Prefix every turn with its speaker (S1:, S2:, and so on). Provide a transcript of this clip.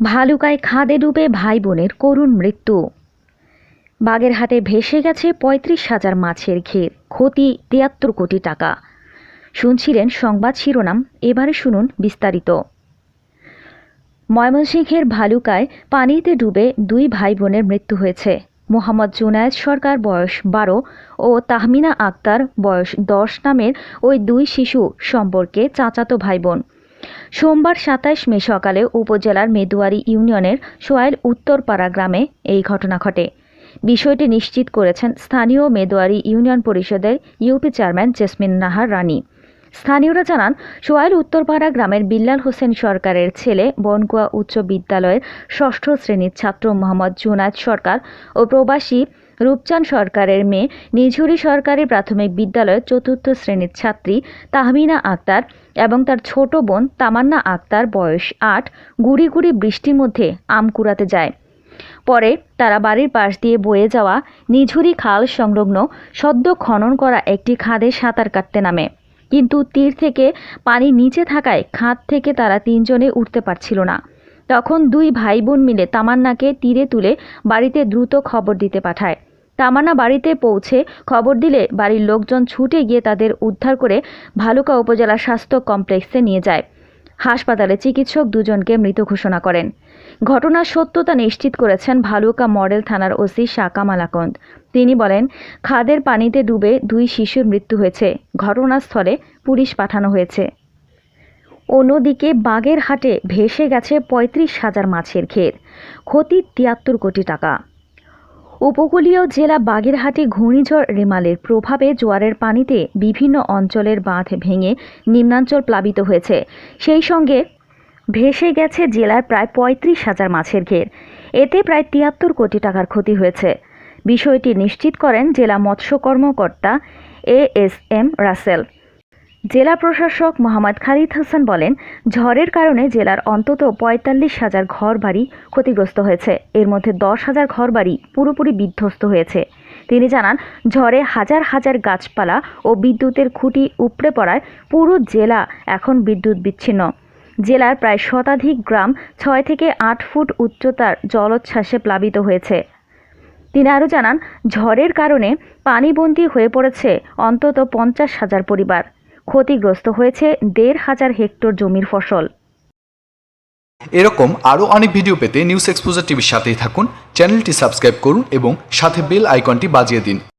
S1: ভালুকায় খাদে ডুবে ভাই বোনের করুণ মৃত্যু। বাগেরহাটে ভেসে গেছে পঁয়ত্রিশ হাজার মাছের ঘের ক্ষতি তিয়াত্তর কোটি টাকা। শুনছিলেন সংবাদ শিরোনাম, এবারে শুনুন বিস্তারিত। ময়মনসিংহের ভালুকায় পানিতে ডুবে দুই ভাই বোনের মৃত্যু হয়েছে। মোহাম্মদ জুনায়েদ সরকার বয়স বারো ও তাহমিনা আক্তার বয়স দশ নামের ওই দুই শিশু সম্পর্কে চাচাতো ভাই বোন সোমবার সাতাইশ মে সকালে উপজেলার মেদুয়ারি ইউনিয়নের সোয়াইল উত্তরপাড়া গ্রামে এই ঘটনা ঘটে। বিষয়টি নিশ্চিত করেছেন স্থানীয় মেদুয়ারি ইউনিয়ন পরিষদের ইউপি চেয়ারম্যান জেসমিন নাহার রানী। স্থানীয়রা জানান সোয়াইল উত্তরপাড়া গ্রামের বিল্লাল হোসেন সরকারের ছেলে বনকুয়া উচ্চ বিদ্যালয়ের ষষ্ঠ শ্রেণির ছাত্র মোহাম্মদ জুনায়দ সরকার ও প্রবাসী রূপচাঁদ সরকারের মেয়ে নিঝুরি সরকারি প্রাথমিক বিদ্যালয়ের চতুর্থ শ্রেণির ছাত্রী তাহমিনা আক্তার এবং তার ছোট বোন তামান্না আক্তার বয়স আট গুড়ি গুড়ি বৃষ্টির মধ্যে আম কুড়াতে যায়। পরে তারা বাড়ির পাশ দিয়ে বয়ে যাওয়া নিঝুরি খাল সংলগ্ন সদ্য খনন করা একটি খাদে সাঁতার কাটতে নামে। কিন্তু তীর থেকে পানি নিচে থাকায় খাঁত থেকে তারা তিনজনে উঠতে পারছিল না। তখন দুই ভাই বোন মিলে তামান্নাকে তীরে তুলে বাড়িতে দ্রুত খবর দিতে পাঠায়। তামান্না বাড়িতে পৌঁছে খবর দিলে বাড়ির লোকজন ছুটে গিয়ে তাদের উদ্ধার করে ভালুকা উপজেলা স্বাস্থ্য কমপ্লেক্সে নিয়ে যায়। হাসপাতালে চিকিৎসক দুজনকে মৃত ঘোষণা করেন। ঘটনার সত্যতা নিশ্চিত করেছেন ভালুকা মডেল থানার ওসি শাকা মালাকন্দ। তিনি বলেন, খাদের পানিতে ডুবে দুই শিশুর মৃত্যু হয়েছে। ঘটনাস্থলে পুলিশ পাঠানো হয়েছে। অন্যদিকে বাগেরহাটে ভেসে গেছে পঁয়ত্রিশ হাজার মাছের ক্ষেত। ক্ষতি তিয়াত্তর কোটি টাকা। উপকূলীয় জেলা বাগেরহাটে ঘূর্ণিঝড় রেমালের প্রভাবে জোয়ারের পানিতে বিভিন্ন অঞ্চলের বাঁধ ভেঙে নিম্নাঞ্চল প্লাবিত হয়েছে। সেই সঙ্গে ভেসে গেছে জেলার প্রায় পঁয়ত্রিশ হাজার মাছের ঘের। এতে প্রায় তিয়াত্তর কোটি টাকার ক্ষতি হয়েছে। বিষয়টি নিশ্চিত করেন জেলা মৎস্য কর্মকর্তা এ এস এম রাসেল। জেলা প্রশাসক মোহাম্মদ খালিদ হাসান বলেন, ঝড়ের কারণে জেলার অন্তত পঁয়তাল্লিশ হাজার ঘরবাড়ি ক্ষতিগ্রস্ত হয়েছে। এর মধ্যে দশ হাজার ঘরবাড়ি পুরোপুরি বিধ্বস্ত হয়েছে। তিনি জানান, ঝড়ে হাজার হাজার গাছপালা ও বিদ্যুতের খুঁটি উপড়ে পড়ায় পুরো জেলা এখন বিদ্যুৎ বিচ্ছিন্ন। জেলার প্রায় শতাধিক গ্রাম ছয় থেকে আট ফুট উচ্চতার জলোচ্ছ্বাসে প্লাবিত হয়েছে। তিনি আরও জানান, ঝড়ের কারণে পানিবন্দী হয়ে পড়েছে অন্তত পঞ্চাশ হাজার পরিবার। ক্ষতিগ্রস্ত হয়েছে দেড় হাজার হেক্টর জমির ফসল।
S2: এরকম আরও অনেক ভিডিও পেতে নিউজ এক্সপোজার টিভির সাথেই থাকুন, চ্যানেলটি সাবস্ক্রাইব করুন এবং সাথে বেল আইকনটি বাজিয়ে দিন।